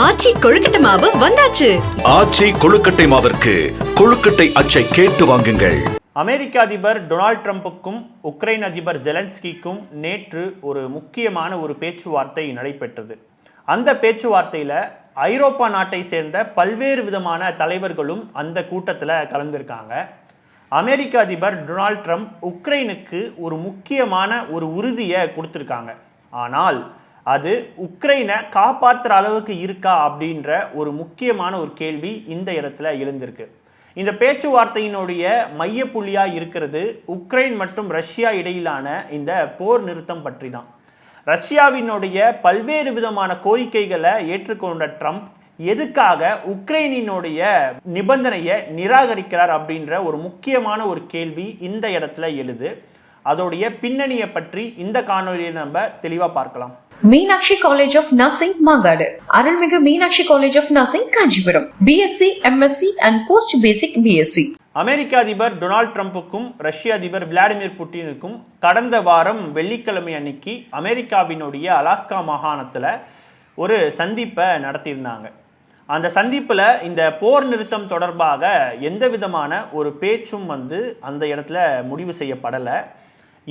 ஆச்சி கொழுக்கட்டை மாவு வந்தாச்சு. ஆச்சி கொழுக்கட்டை மாவிற்கு கொழுக்கட்டை அச்சை கேட்டு வாங்குங்கள். அமெரிக்க அதிபர் டொனால்ட் ட்ரம்புக்கும் உக்ரைன் அதிபர் ஜெலன்ஸ்கிக்கும் நேற்று ஒரு முக்கியமான ஒரு பேச்சுவார்த்தை நடைபெற்றது. அந்த பேச்சுவார்த்தையில் ஐரோப்பா நாட்டை சேர்ந்த பல்வேறு விதமான தலைவர்களும் அந்த கூட்டத்தில் கலந்துருக்காங்க. அமெரிக்க அதிபர் டொனால்ட் ட்ரம்ப் உக்ரைனுக்கு ஒரு முக்கியமான ஒரு உறுதியை கொடுத்துருக்காங்க. ஆனால் அது உக்ரைனை காப்பாற்றுற அளவுக்கு இருக்கா அப்படின்ற ஒரு முக்கியமான ஒரு கேள்வி இந்த இடத்துல எழுந்திருக்கு. இந்த பேச்சுவார்த்தையினுடைய மையப்புள்ளியா இருக்கிறது உக்ரைன் மற்றும் ரஷ்யா இடையிலான இந்த போர் நிறுத்தம் பற்றி தான் ரஷ்யாவினுடைய பல்வேறு விதமான கோரிக்கைகளை ஏற்றுக்கொண்ட ட்ரம்ப் எதுக்காக உக்ரைனினுடைய நிபந்தனையை நிராகரிக்கிறார் அப்படின்ற ஒரு முக்கியமான ஒரு கேள்வி இந்த இடத்துல எழுது. அதோடைய பின்னணியை பற்றி இந்த காணொலியை நம்ம தெளிவாக பார்க்கலாம். Meenakshi college of nursing Mangadu. அருள்மிகு Meenakshi college of nursing Kanchipuram. BSc MSc and post basic BSc அமெரிக்க அதிபர் டொனால்ட் ட்ரம்புக்கும் ரஷ்ய அதிபர் விளாடிமிர் புட்டினுக்கும் கடந்த வாரம் வெள்ளிக்கிழமை அன்னைக்கு அமெரிக்காவினுடைய அலாஸ்கா மாகாணத்தில் ஒரு சந்திப்பை நடத்தியிருந்தாங்க. அந்த சந்திப்பில் இந்த போர் நிறுத்தம் தொடர்பாக எந்த விதமான ஒரு பேச்சும் வந்து அந்த இடத்துல முடிவு செய்யப்படலை.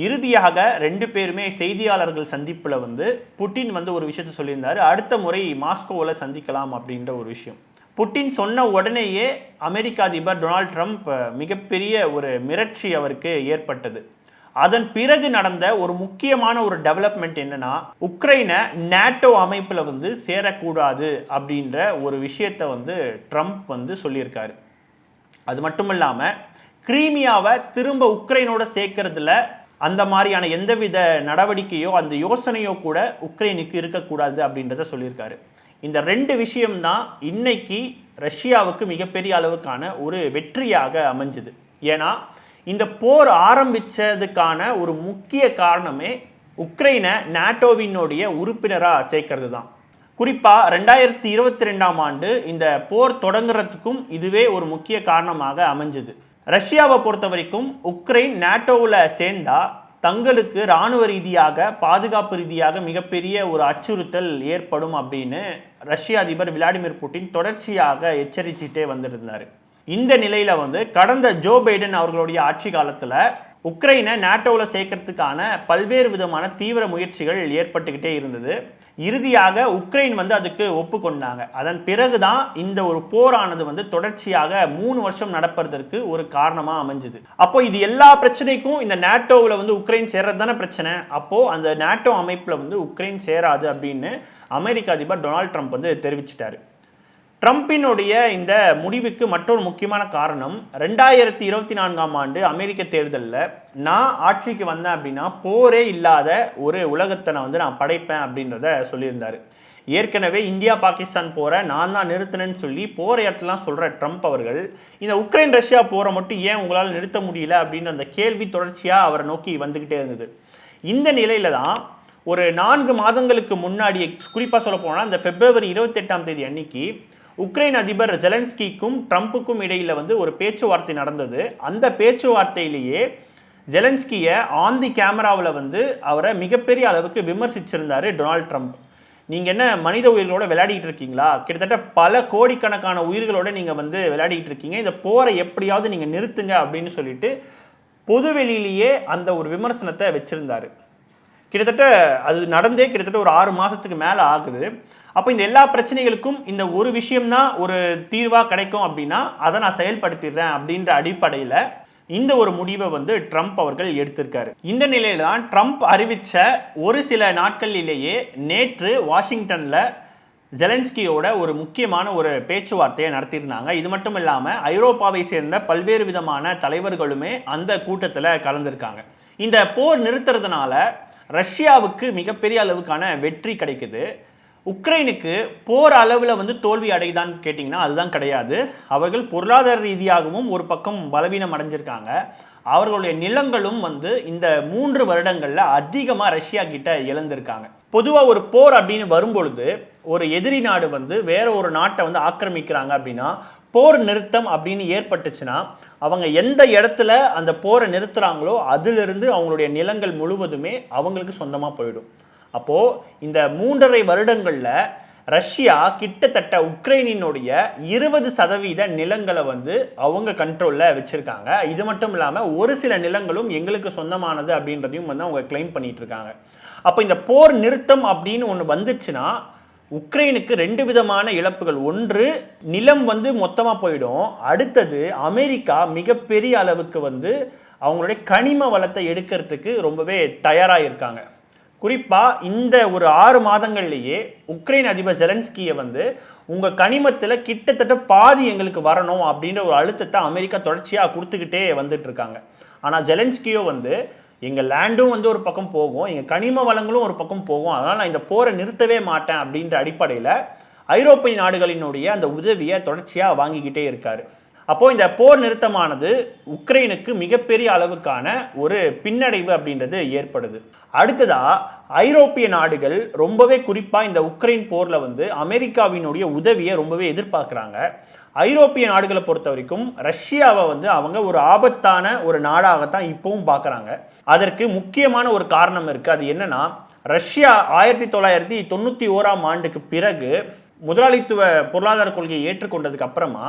இறுதியாக ரெண்டு பேருமே செய்தியாளர்கள் சந்திப்பில் வந்து புட்டின் வந்து ஒரு விஷயத்த சொல்லியிருந்தார். அடுத்த முறை மாஸ்கோவில் சந்திக்கலாம் அப்படின்ற ஒரு விஷயம். புட்டின் சொன்ன உடனேயே அமெரிக்க அதிபர் டொனால்ட் ட்ரம்ப் மிகப்பெரிய ஒரு மிரட்சி அவருக்கு ஏற்பட்டது. அதன் பிறகு நடந்த ஒரு முக்கியமான ஒரு டெவலப்மெண்ட் என்னன்னா உக்ரைனை நேட்டோ அமைப்பில் வந்து சேரக்கூடாது அப்படின்ற ஒரு விஷயத்தை வந்து ட்ரம்ப் வந்து சொல்லியிருக்காரு. அது மட்டும் இல்லாமல் கிரீமியாவை திரும்ப உக்ரைனோட சேர்க்கறதுல அந்த மாதிரியான எந்தவித நடவடிக்கையோ அந்த யோசனையோ கூட உக்ரைனுக்கு இருக்கக்கூடாது அப்படின்றத சொல்லியிருக்காரு. இந்த ரெண்டு விஷயம்தான் இன்னைக்கு ரஷ்யாவுக்கு மிகப்பெரிய அளவுக்கான ஒரு வெற்றியாக அமைஞ்சுது. ஏன்னா இந்த போர் ஆரம்பிச்சதுக்கான ஒரு முக்கிய காரணமே உக்ரைனை நாட்டோவினுடைய உறுப்பினராக சேர்க்கறது தான் குறிப்பாக ரெண்டாயிரத்தி இருபத்தி ரெண்டாம் ஆண்டு இந்த போர் தொடங்குறதுக்கும் இதுவே ஒரு முக்கிய காரணமாக அமைஞ்சது. ரஷ்யாவை பொறுத்த வரைக்கும் உக்ரைன் நேட்டோவில் சேர்ந்தா தங்களுக்கு இராணுவ ரீதியாக பாதுகாப்பு ரீதியாக மிகப்பெரிய ஒரு அச்சுறுத்தல் ஏற்படும் அப்படின்னு ரஷ்ய அதிபர் விளாடிமிர் புட்டின் தொடர்ச்சியாக எச்சரிச்சுட்டே வந்திருந்தார். இந்த நிலையில் வந்து கடந்த ஜோ பைடன் அவர்களுடைய ஆட்சி காலத்தில் உக்ரைனை நாட்டோவில் சேர்க்கறதுக்கான பல்வேறு விதமான தீவிர முயற்சிகள் ஏற்பட்டுக்கிட்டே இருந்தது. இறுதியாக உக்ரைன் வந்து அதுக்கு ஒப்புக்கொண்டாங்க. அதன் பிறகுதான் இந்த ஒரு போரானது வந்து தொடர்ச்சியாக மூணு வருஷம் நடப்பதற்கு ஒரு காரணமாக அமைஞ்சது. அப்போ இது எல்லா பிரச்சனைக்கும் இந்த நாட்டோவில் வந்து உக்ரைன் சேர்றது தானே பிரச்சனை? அப்போ அந்த நாட்டோ அமைப்பில் வந்து உக்ரைன் சேராது அப்படின்னு அமெரிக்க அதிபர் டொனால்ட் ட்ரம்ப் வந்து தெரிவிச்சிட்டாரு. ட்ரம்பினுடைய இந்த முடிவுக்கு மற்றொரு முக்கியமான காரணம் ரெண்டாயிரத்தி இருபத்தி நான்காம் ஆண்டு அமெரிக்க தேர்தலில் நான் ஆட்சிக்கு வந்தேன் அப்படின்னா போரே இல்லாத ஒரு உலகத்தை நான் வந்து நான் படைப்பேன் அப்படின்றத சொல்லியிருந்தார். ஏற்கனவே இந்தியா பாகிஸ்தான் போரை நான் தான் நிறுத்தினேன்னு சொல்லி போகிற இடத்துலாம் சொல்கிற ட்ரம்ப் அவர்கள் இந்த உக்ரைன் ரஷ்யா போரை மட்டும் ஏன் உங்களால் நிறுத்த முடியல அப்படின்ற அந்த கேள்வி தொடர்ச்சியாக அவரை நோக்கி வந்துக்கிட்டே இருந்தது. இந்த நிலையில தான் ஒரு நான்கு மாதங்களுக்கு முன்னாடி குறிப்பாக சொல்ல போனால் இந்த பிப்ரவரி இருபத்தெட்டாம் தேதி அன்னைக்கு உக்ரைன் அதிபர் ஜெலன்ஸ்கிக்கும் ட்ரம்ப்புக்கும் இடையில வந்து ஒரு பேச்சுவார்த்தை நடந்தது. அந்த பேச்சுவார்த்தையிலேயே ஜெலன்ஸ்கியை ஆன் தி கேமராவில் வந்து அவரை மிகப்பெரிய அளவுக்கு விமர்சிச்சிருந்தார் டொனால்ட் ட்ரம்ப். நீங்கள் என்ன மனித உயிர்களோட விளையாடிட்டு இருக்கீங்களா? கிட்டத்தட்ட பல கோடிக்கணக்கான உயிர்களோட நீங்கள் வந்து விளையாடிட்டு இருக்கீங்க. இந்த போரை எப்படியாவது நீங்கள் நிறுத்துங்க அப்படின்னு சொல்லிட்டு பொதுவெளியிலேயே அந்த ஒரு விமர்சனத்தை வச்சுருந்தாரு. கிட்டத்தட்ட அது நடந்தே கிட்டத்தட்ட ஒரு ஆறு மாதத்துக்கு மேலே ஆகுது. அப்போ இந்த எல்லா பிரச்சனைகளுக்கும் இந்த ஒரு விஷயம்தான் ஒரு தீர்வாக கிடைக்கும் அப்படின்னா அதை நான் செயல்படுத்திடுறேன் அப்படின்ற அடிப்படையில் இந்த ஒரு முடிவை வந்து ட்ரம்ப் அவர்கள் எடுத்திருக்காரு. இந்த நிலையில தான் ட்ரம்ப் அறிவித்த ஒரு சில நாட்களிலேயே நேற்று வாஷிங்டனில் ஜெலன்ஸ்கியோட ஒரு முக்கியமான ஒரு பேச்சுவார்த்தையை நடத்தியிருந்தாங்க. இது மட்டும் இல்லாமல் ஐரோப்பாவை சேர்ந்த பல்வேறு விதமான தலைவர்களுமே அந்த கூட்டத்தில் கலந்துருக்காங்க. இந்த போர் நிறுத்துறதுனால ரஷ்யாவுக்கு மிகப்பெரிய அளவுக்கான வெற்றி கிடைக்குது. உக்ரைனுக்கு போர் அளவில் வந்து தோல்வி அடையுதான்னு கேட்டிங்கன்னா அதுதான் கிடையாது. அவர்கள் பொருளாதார ரீதியாகவும் ஒரு பக்கம் பலவீனம் அடைஞ்சிருக்காங்க. அவர்களுடைய நிலங்களும் வந்து இந்த மூன்று வருடங்களில் அதிகமாக ரஷ்யா கிட்ட இழந்திருக்காங்க. பொதுவாக ஒரு போர் அப்படின்னு வரும்பொழுது ஒரு எதிரி நாடு வந்து வேற ஒரு நாட்டை வந்து ஆக்கிரமிக்கிறாங்க அப்படின்னா போர் நிறுத்தம் அப்படின்னு ஏற்பட்டுச்சுன்னா அவங்க எந்த இடத்துல அந்த போரை நிறுத்துறாங்களோ அதிலிருந்து அவங்களுடைய நிலங்கள் முழுவதுமே அவங்களுக்கு சொந்தமாக போயிடும். அப்போது இந்த மூன்றரை வருடங்களில் ரஷ்யா கிட்டத்தட்ட உக்ரைனினுடைய இருபது சதவீத நிலங்களை வந்து அவங்க கண்ட்ரோலில் வச்சுருக்காங்க. இது மட்டும் இல்லாமல் ஒரு சில நிலங்களும் எங்களுக்கு சொந்தமானது அப்படின்றதையும் வந்து அவங்க கிளைம் பண்ணிகிட்டு இருக்காங்க. அப்போ இந்த போர் நிறுத்தம் அப்படின்னு ஒன்று வந்துச்சுன்னா உக்ரைனுக்கு ரெண்டு விதமான இழப்புகள். ஒன்று நிலம் வந்து மொத்தமாக போயிடும். அடுத்தது அமெரிக்கா மிகப்பெரிய அளவுக்கு வந்து அவங்களுடைய கனிம வளத்தை எடுக்கிறதுக்கு ரொம்பவே தயாராக இருக்காங்க குறிப்பாக இந்த ஒரு ஆறு மாதங்கள்லேயே உக்ரைன் அதிபர் ஜெலன்ஸ்கியை வந்து உங்கள் கனிமத்தில் கிட்டத்தட்ட பாதி எங்களுக்கு வரணும் அப்படின்ற ஒரு அழுத்தத்தை அமெரிக்கா தொடர்ச்சியாக கொடுத்துக்கிட்டே வந்துட்டு இருக்காங்க. ஆனால் ஜெலன்ஸ்கியோ வந்து எங்கள் லேண்டும் வந்து ஒரு பக்கம் போகும் எங்கள் கனிம வளங்களும் ஒரு பக்கம் போகும். அதனால் நான் இந்த போரை நிறுத்தவே மாட்டேன் அப்படின்ற அடிப்படையில் ஐரோப்பிய நாடுகளினுடைய அந்த உதவியை தொடர்ச்சியாக வாங்கிக்கிட்டே இருக்கார். அப்போது இந்த போர் நிறுத்தமானது உக்ரைனுக்கு மிகப்பெரிய அளவுக்கான ஒரு பின்னடைவு அப்படின்றது ஏற்படுது. அடுத்ததாக ஐரோப்பிய நாடுகள் ரொம்பவே குறிப்பாக இந்த உக்ரைன் போரில் வந்து அமெரிக்காவினுடைய உதவியை ரொம்பவே எதிர்பார்க்குறாங்க. ஐரோப்பிய நாடுகளை பொறுத்த வரைக்கும் ரஷ்யாவை வந்து அவங்க ஒரு ஆபத்தான ஒரு நாடாகத்தான் இப்பவும் பார்க்குறாங்க. அதற்கு முக்கியமான ஒரு காரணம் இருக்குது அது என்னன்னா ரஷ்யா ஆயிரத்தி தொள்ளாயிரத்தி தொண்ணூற்றி ஓராம் ஆண்டுக்கு பிறகு முதலாளித்துவ பொருளாதார கொள்கையை ஏற்றுக்கொண்டதுக்கு அப்புறமா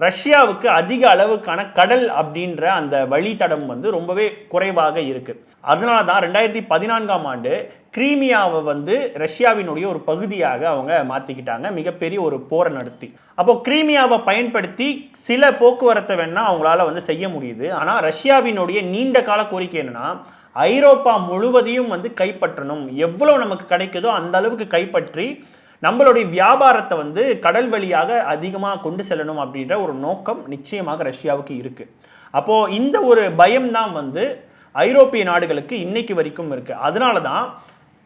ரஷ்யாவுக்கு அதிக அளவுக்கான கடல் அப்படின்ற அந்த வழித்தடம் வந்து ரொம்பவே குறைவாக இருக்குது அதனால தான் ரெண்டாயிரத்தி பதினான்காம் ஆண்டு கிரீமியாவை வந்து ரஷ்யாவினுடைய ஒரு பகுதியாக அவங்க மாற்றிக்கிட்டாங்க மிகப்பெரிய ஒரு போரை நடத்தி. அப்போ கிரீமியாவை பயன்படுத்தி சில போக்குவரத்தை வேணால் அவங்களால வந்து செய்ய முடியுது. ஆனால் ரஷ்யாவினுடைய நீண்ட கால கோரிக்கை என்னென்னா ஐரோப்பா முழுவதையும் வந்து கைப்பற்றணும். எவ்வளோ நமக்கு கிடைக்குதோ அந்த அளவுக்கு கைப்பற்றி நம்மளுடைய வியாபாரத்தை வந்து கடல் வழியாக அதிகமாக கொண்டு செல்லணும் அப்படின்ற ஒரு நோக்கம் நிச்சயமாக ரஷ்யாவுக்கு இருக்குது அப்போது இந்த ஒரு பயம் தான் வந்து ஐரோப்பிய நாடுகளுக்கு இன்னைக்கு வரைக்கும் இருக்குது அதனால தான்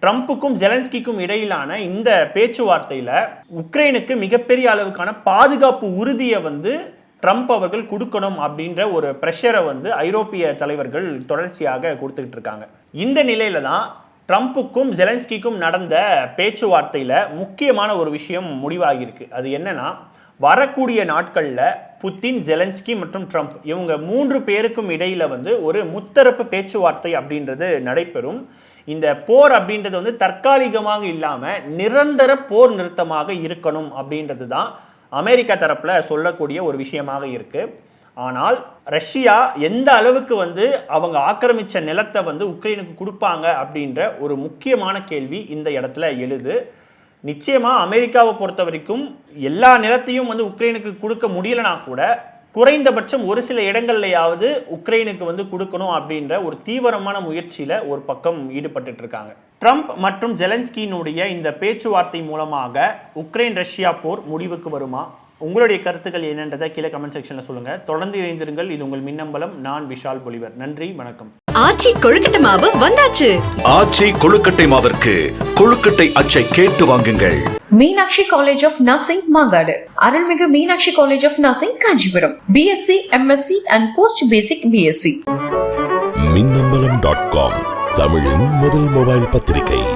ட்ரம்ப்புக்கும் ஜெலன்ஸ்கிக்கும் இடையிலான இந்த பேச்சுவார்த்தையில் உக்ரைனுக்கு மிகப்பெரிய அளவுக்கான பாதுகாப்பு உறுதியை வந்து ட்ரம்ப் அவர்கள் கொடுக்கணும் அப்படின்ற ஒரு ப்ரெஷரை வந்து ஐரோப்பிய தலைவர்கள் தொடர்ச்சியாக கொடுத்துக்கிட்டு இருக்காங்க. இந்த நிலையில தான் ட்ரம்ப்புக்கும் ஜெலன்ஸ்கிக்கும் நடந்த பேச்சுவார்த்தையில் முக்கியமான ஒரு விஷயம் முடிவாகியிருக்கு. அது என்னன்னா வரக்கூடிய நாட்களில் புத்தின் ஜெலன்ஸ்கி மற்றும் ட்ரம்ப் இவங்க மூன்று பேருக்கும் இடையில வந்து ஒரு முத்தரப்பு பேச்சுவார்த்தை அப்படின்றது நடைபெறும். இந்த போர் அப்படின்றது வந்து தற்காலிகமாக இல்லாமல் நிரந்தர போர் நிறுத்தமாக இருக்கணும் அப்படின்றது தான் அமெரிக்கா தரப்பில் சொல்லக்கூடிய ஒரு விஷயமாக இருக்குது ஆனால் ரஷ்யா எந்த அளவுக்கு வந்து அவங்க ஆக்கிரமிச்ச நிலத்தை வந்து உக்ரைனுக்கு கொடுப்பாங்க அப்படின்ற ஒரு முக்கியமான கேள்வி இந்த இடத்துல எழுது. நிச்சயமா அமெரிக்காவை பொறுத்த வரைக்கும் எல்லா நிலத்தையும் வந்து உக்ரைனுக்கு கொடுக்க முடியலனா கூட குறைந்தபட்சம் ஒரு சில இடங்கள்லையாவது உக்ரைனுக்கு வந்து கொடுக்கணும் அப்படின்ற ஒரு தீவிரமான முயற்சியில ஒரு பக்கம் ஈடுபட்டு இருக்காங்க ட்ரம்ப் மற்றும் ஜெலன்ஸ்கியினுடைய இந்த பேச்சுவார்த்தை மூலமாக உக்ரைன் ரஷ்யா போர் முடிவுக்கு வருமா? உங்களுடைய கருத்துக்கள் என்னன்றதை கீழே கமெண்ட் செக்ஷன்ல சொல்லுங்க. தொடர்ந்து இணைந்திருங்கள். இது உங்கள் மின்னம்பலம். நான் விஷால் பொலிவர். நன்றி வணக்கம். ஆச்சி கொழுக்கட்டை மாவு வந்தாச்சு. ஆச்சி கொழுக்கட்டை மாவிற்கு கொழுக்கட்டை அச்சை கேட்டு வாங்குங்கள். Meenakshi college of nursing Mangadu. அருள்மிகு Meenakshi college of nursing Kanchipuram. BSc MSc and post basic BSc Minnambalam dot com தமிழின் முதல் மொபைல் பத்திரிகை.